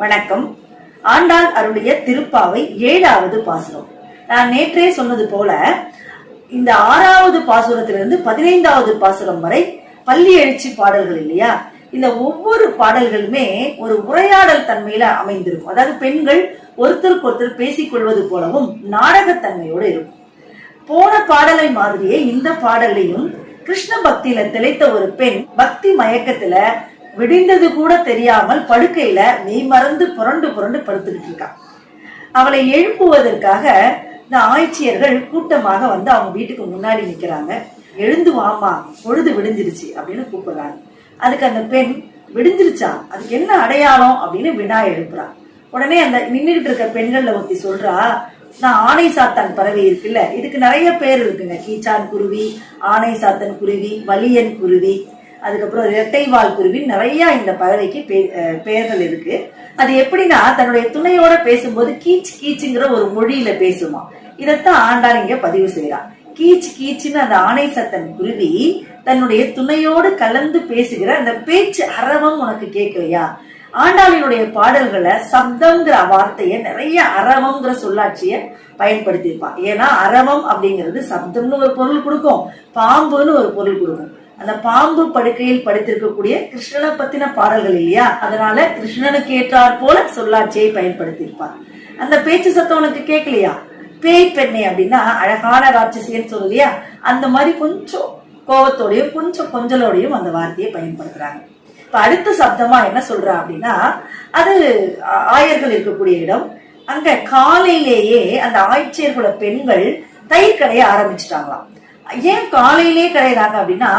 வணக்கம். ஆண்டாள் அருளிய திருப்பாவை ஏழாவது பாசுரம். நான் நேற்றே சொன்னது போல இந்த ஆறாவது பாசுரத்திலிருந்து பதினைந்தாவது பாசுரம் வரை பள்ளி எழுச்சி பாடல்கள் இல்லையா? இந்த ஒவ்வொரு பாடல்களுமே ஒரு உரையாடல் தன்மையில அமைந்திருக்கும். அதாவது பெண்கள் ஒருத்தருக்கு ஒருத்தர் பேசிக்கொள்வது போலவும் நாடகத்தன்மையோடு இருக்கும். போன பாடலை மாதிரியே இந்த பாடலையும் கிருஷ்ண பக்தியில திளைத்த ஒரு பெண் பக்தி மயக்கத்துல விடிந்தது கூட தெரியாமல் படுக்கையில மெய் மறந்து புரண்டு புரண்டு படுத்துக்கிட்டு இருக்கான் அவளை எழுப்புவதற்காக இந்த ஆய்ச்சியர்கள் கூட்டமாக வந்து அவங்க வீட்டுக்கு முன்னாடி நிற்கிறாங்க எழுந்து வாமா பொழுது விடிஞ்சிருச்சு அப்படின்னு கூப்பிடுறாங்க. அதுக்கு அந்த பெண் விடிஞ்சிருச்சா? அதுக்கு என்ன அடையாளம்? அப்படின்னு வினா எழுப்புறான் உடனே அந்த நின்றுட்டு இருக்க பெண்கள்ல ஒருத்தி சொல்றா நான் ஆணை சாத்தான் பறவை இருக்குல்ல இதுக்கு நிறைய பேர் இருக்குங்க. கீச்சான் குருவி ஆணை சாத்தன் குருவி வலியன் குருவி அதுக்கப்புறம் இரட்டைவால் குருவி நிறைய இந்த பறவைக்கு பெயர்கள் இருக்கு. அது எப்படின்னா தன்னுடைய துணையோட பேசும்போது கீச் கீச்சுங்கிற ஒரு மொழியில பேசுமா. இதைத்தான் ஆண்டாள் இங்க பதிவு செய்யறான் கீச் கீச்சுன்னு அந்த ஆணை சத்தன் குருவி தன்னுடைய துணையோடு கலந்து பேசுகிற அந்த பேச்சு அரவம் உனக்கு கேட்கலையா? ஆண்டாளினுடைய பாடல்களை சப்தம்ங்கிற வார்த்தையை நிறைய அரவம்ங்கிற சொல்லாட்சிய பயன்படுத்தியிருப்பான் ஏன்னா அரவம் அப்படிங்கிறது சப்தம்னு ஒரு பொருள் கொடுக்கும் பாம்புன்னு ஒரு பொருள் கொடுக்கும். அந்த பாம்பு படுக்கையில் படுத்திருக்கக்கூடிய கிருஷ்ணனை பத்தின பாடல்கள் இல்லையா? அதனால கிருஷ்ணனுக்கு ஏற்றாற் போல சொல்லாட்சியை பயன்படுத்தியிருப்பார். அந்த பேச்சு சத்தம் உனக்கு கேட்கலையா? பேய் பெண்ணை அப்படின்னா அழகான ராட்சசியன்னு சொல்லலையா அந்த மாதிரி கொஞ்சம் கோபத்தோடையும் கொஞ்சம் கொஞ்சலோடையும் அந்த வார்த்தையை பயன்படுத்துறாங்க. இப்ப அடுத்த சப்தமா என்ன சொல்றா அப்படின்னா அது ஆயர்கள் இருக்கக்கூடிய இடம். அங்க காலையிலேயே அந்த ஆய்ச்சியர்களோட பெண்கள் தயிர் கடைய ஆரம்பிச்சிட்டாங்களாம். ஏன் காலையிலேயே கடையிறாங்க அப்படின்னா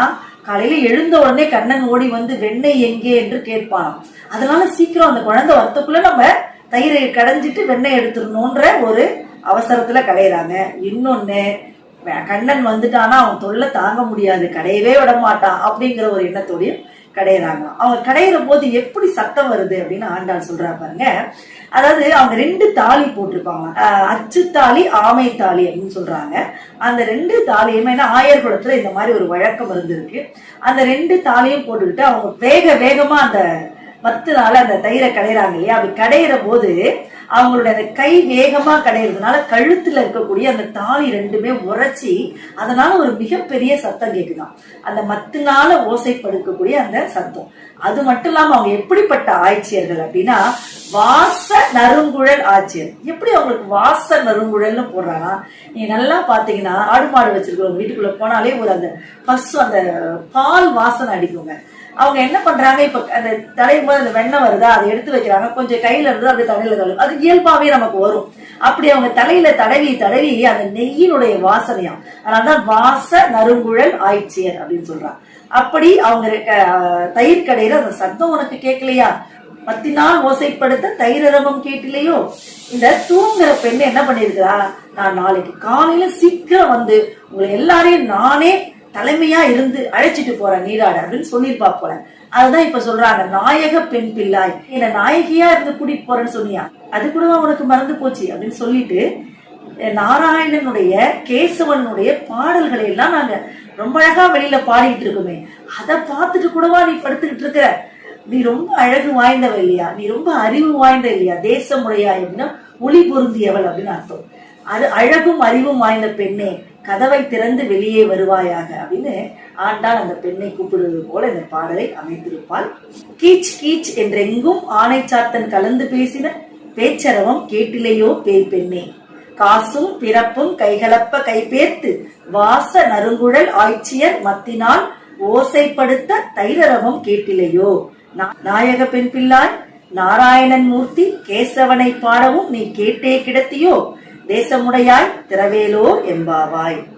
காலையில எழுந்த உடனே கண்ணன் ஓடி வந்து வெண்ணெய் எங்கே? என்று கேட்பான் அதனால சீக்கிரம் அந்த குழந்தை வரத்துக்குள்ள நம்ம தயிரை கடைஞ்சிட்டு வெண்ணெய் எடுத்துடணுன்ற ஒரு அவசரத்துல கடையிறாங்க. இன்னொன்னு கண்ணன் வந்துட்டானா அவன் தொல்லை தாங்க முடியாது கடையவே விட மாட்டான் அப்படிங்கிற ஒரு எண்ணத்தோடையும் கடையிறாங்க. அவங்க கடையிற போது எப்படி சத்தம் வருது அப்படின்னு ஆண்டாள் சொல்றா பாருங்க. அதாவது அவங்க ரெண்டு தாலி போட்டிருப்பாங்க. அச்சு தாலி ஆமை தாலி அப்படின்னு சொல்றாங்க. அந்த ரெண்டு தாலியுமே ஏன்னா ஆயர் குளத்துல இந்த மாதிரி ஒரு வழக்கம் இருந்திருக்கு. அந்த ரெண்டு தாலியும் போட்டுக்கிட்டு அவங்க வேக வேகமா அந்த பத்து நாள் அந்த தயிரை கடையிறாங்க இல்லையா? அப்படி கடையிற போது அவங்களுடைய அந்த கை வேகமா கடையிறதுனால கழுத்துல இருக்கக்கூடிய அந்த தாலி ரெண்டுமே உரைச்சி அதனால ஒரு மிகப்பெரிய சத்தம் கேக்குதான் அந்த மத்தினால ஓசைப்படுக்கக்கூடிய அந்த சத்தம். அது மட்டும் இல்லாம அவங்க எப்படிப்பட்ட ஆட்சியர்கள் அப்படின்னா வாச நறுங்குழல் ஆட்சியர் எப்படி அவங்களுக்கு வாச நறுங்குழல்னு போடுறாங்கன்னா நீ நல்லா பாத்தீங்கன்னா ஆடு மாடு வச்சிருக்கிறவங்க வீட்டுக்குள்ள போனாலே ஒரு அந்த பசு அந்த பால் வாசனை அடிக்குங்க. அவங்க என்ன பண்றாங்க? இப்ப அந்த தலையும் போது அந்த வெண்ணெய் வருதா? அதை எடுத்து வைக்கிறாங்க. கொஞ்சம் கையில இருந்து அப்படி தலையில தள்ளும். அது இயல்பாவே நமக்கு வரும். அப்படி அவங்க தலையில தடவி தடவி அந்த நெய்யினுடைய வாசனையா? அதனாலதான் வாச நறுங்குழல் ஆய்ச்சியர் அப்படின்னு சொல்றாங்க. அப்படி அவங்க தயிர் கடையில அந்த சத்தம் உனக்கு கேட்கலையா? பத்தினால் ஓசைப்படுத்த தைரரவம் கேட்டிலையோ இந்த தூங்குற பெண் என்ன பண்ணிருக்கிறா நான் நாளைக்கு காலையில சீக்கிரம் வந்து உங்களை எல்லாரையும் நானே தலைமையா இருந்து அழைச்சிட்டு போற நீராட அப்படின்னு சொல்லியிருப்பா போல. அதுதான் இப்ப சொல்றாங்க நாயக பெண் பிள்ளாய். என்ன நாயகியா இருந்து கூட்டிட்டு போறேன்னு சொன்னியா? அது கூடவா உனக்கு மறந்து போச்சு? அப்படின்னு சொல்லிட்டு நாராயணனுடைய கேசவனுடைய பாடல்களை எல்லாம் நாங்க ரொம்ப அழகா வெளியில பாடிட்டு இருக்கோமே. அதை பார்த்துட்டு கூடவா நீ படுத்துக்கிட்டு இருக்கிற நீ ரொம்ப அழகு வாய்ந்தவ இல்லையா? நீ ரொம்ப அறிவு வாய்ந்த இல்லையா? தேசமுடையா அப்படின்னா ஒளி பொருந்தியவள் அப்படின்னு அர்த்தம். அது அழகும் அறிவும் வாய்ந்த பெண்ணே. கதவை திறந்து வெளியே வருவாயாக அப்படின்னு ஆண்டாள் அந்த பெண்ணை கூப்பிடுவது போல இந்த பாடலை அமைத்திருப்பாள் கீச் கீச் என்றெங்கும் ஆணை சாத்தன் கலந்து பேசின பேச்சரவம் கேட்டிலையோ பேய் பெண்ணே. காசும் பிறப்பும் கைகலப்ப கைபேர்த்து வாச நறுங்குழல் ஆய்ச்சியர் மத்தினால் ஓசைப்படுத்த தைரரவம் கேட்டிலையோ. நா- நாயக பெண் பிள்ளாய் நாராயணன் மூர்த்தி கேசவனை பாடவும் நீ கேட்டே கிடத்தியோ. தேசமுடையாய் திரவேலோ எம்பாவாய்